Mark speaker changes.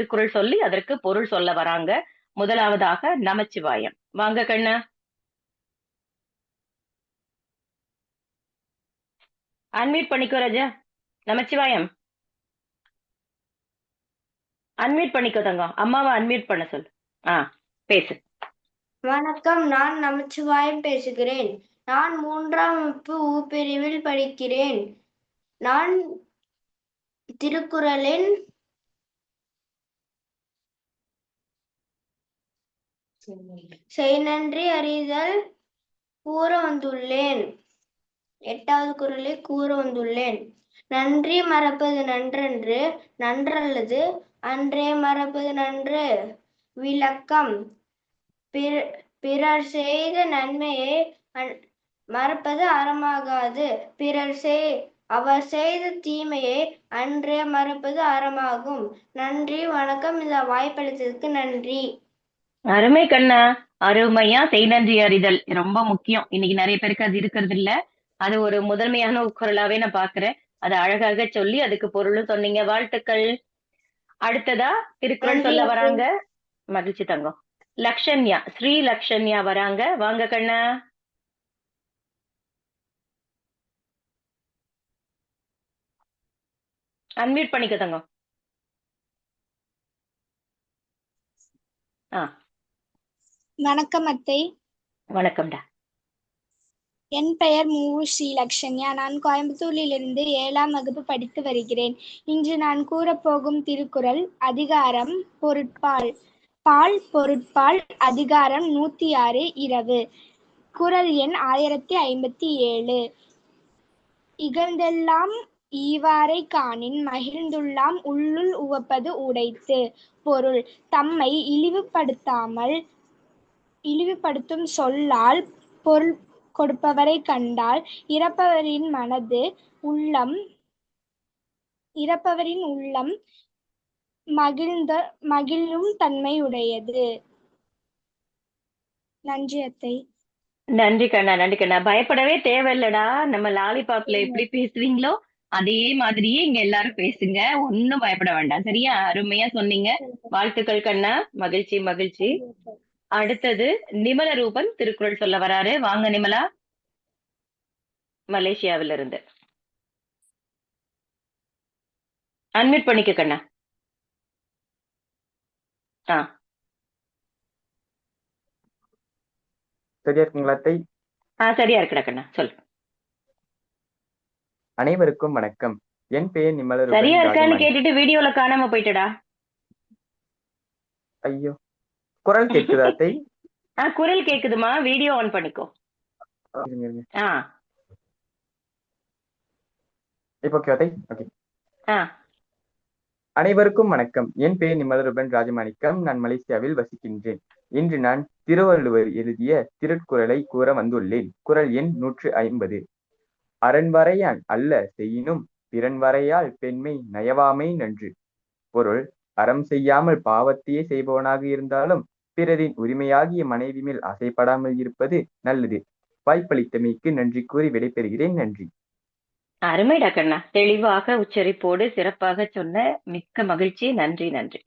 Speaker 1: திருக்குறள் சொல்லி அதற்கு பொருள் சொல்ல வராங்க. முதலாவதாக நமச்சிவாயம். வாங்க கண்ணா. அன்மியூட் பண்ணிக்கோ ராஜா. நமச்சிவாயம். அன்மியூட் பண்ணிக்கோ தங்கம். அம்மாவை அன்மியூட் பண்ண சொல்லு. ஆ பேசு.
Speaker 2: வணக்கம். நான் நமச்சிவாயம் பேசுகிறேன். நான் மூன்றாம் வகுப்பு ஊ பிரிவில் படிக்கிறேன். நான் திருக்குறளின் செய் நன்றி அறிதல் கூற வந்துள்ளேன் எட்டாவது குரலை கூற வந்துள்ளேன் நன்றி மறப்பது நன்றன்று நன்றல்லது அன்றே மறப்பது நன்று. விளக்கம் பிற- பிறர் செய்த நன்மையை அன்- மறப்பது அறமாகாது. பிறர் செய் அவர் செய்த தீமையை அன்றே மறப்பது அறமாகும். நன்றி வணக்கம் இந்த வாய்ப்பளித்ததுக்கு நன்றி.
Speaker 1: அருமை கண்ணா. அருமையா செய் நன்றி அறிதல். ரொம்ப முக்கியம். இன்னைக்கு நிறைய பேருக்கு அது இருக்கிறது இல்ல. அது ஒரு முதன்மையான குரலாவே நான் பாக்குறேன். அதை அழகாக சொல்லி அதுக்கு பொருளும் சொன்னீங்க. வாழ்த்துக்கள். அடுத்ததா திருக்குறள் சொல்ல. வராங்க. மகிழ்ச்சி தங்கம். லக்ஷன்யா. ஸ்ரீ லக்ஷன்யா வராங்க. வாங்க கண்ணா. அன்மியூட் பண்ணிக்க தங்கம். ஆ.
Speaker 3: வணக்கம் அத்தை.
Speaker 1: வணக்கம்டா.
Speaker 3: என் பெயர் மு. ஸ்ரீ லக்ஷன்யா நான் கோயம்புத்தூரிலிருந்து ஏழாம் வகுப்பு படித்து வருகிறேன். இன்று நான் கூறப்போகும் திருக்குறள் அதிகாரம் பொருட்பால். பால் பொருட்பால் அதிகாரம் நூத்தி ஆறு இரவு. குறள் எண் ஆயிரத்தி ஐம்பத்தி ஏழு. இகழ்ந்தெல்லாம் ஈவாரை காணின் மகிழ்ந்துள்ளாம் உள்ளுள் உவப்பது உடைத்து. பொருள் தம்மை இழிவுபடுத்தாமல் இழிவுபடுத்தும் சொல்லால் பொருள் கொடுப்பவரை கண்டால் இறப்பவரின் மனது உள்ளம் இறப்பவரின் உள்ளம் மகிழ்ந்த மகிழும் தன்மையுடையது நன்றி அத்தை.
Speaker 1: நன்றி கண்ணா நன்றி கண்ணா. பயப்படவே தேவையில்லடா. நம்ம லாலிபாப்ல எப்படி பேசுவீங்களோ அதே மாதிரியே இங்க எல்லாரும் பேசுங்க. ஒன்னும் பயப்பட வேண்டாம். சரியா? அருமையா சொன்னீங்க. வாழ்த்துக்கள் கண்ணா. மகிழ்ச்சி மகிழ்ச்சி. அடுத்தது நிமல ரூபன் திருக்குறள் சொல்ல வராரு. வாங்க நிமலா. மலேசியாவில இருந்து அன்மியூட் பண்ணிக்க கண்ணா. ஆ.
Speaker 4: சரியா இருக்குங்களா அத்தை?
Speaker 1: ஆ சரியா இருக்குடா கண்ணா. சொல்லு
Speaker 4: அனைவருக்கும் வணக்கம். என் பெயர் நிமலர்
Speaker 1: சரியா இருக்கான்னு கேட்டுட்டு வீடியோல காணாம போயிட்டடா.
Speaker 4: ஐயோ. குரல் கேட்குதா அத்தை?
Speaker 1: குரல் கேக்குதுமா? வீடியோ ஆன் பண்ணிக்கோ.
Speaker 4: இப்போ ஓகே ஓகே அனைவருக்கும் வணக்கம். என் பெயர் நிமலருபன் ராஜமாணிக்கம். நான் மலேசியாவில் வசிக்கின்றேன். இன்று நான் திருவள்ளுவர் எழுதிய திருக்குறளை கூற வந்துள்ளேன். குறள் எண் நூற்று ஐம்பது. அரண்வரையான் அல்ல செய்யினும் பிறன்வரையால் பெண்மை நயவாமை நன்று. பொருள் அறம் செய்யாமல் பாவத்தையே செய்பவனாக இருந்தாலும் பிறரின் உரிமையாகிய மனைவி மேல் அசைப்படாமல் இருப்பது நல்லது. வாய்ப்பளித்தமைக்கு நன்றி கூறி விடைபெறுகிறேன். நன்றி.
Speaker 1: அருமைடா கண்ணா தெளிவாக உச்சரிப்போடு சிறப்பாக சொன்ன மிக்க மகிழ்ச்சி. நன்றி நன்றி.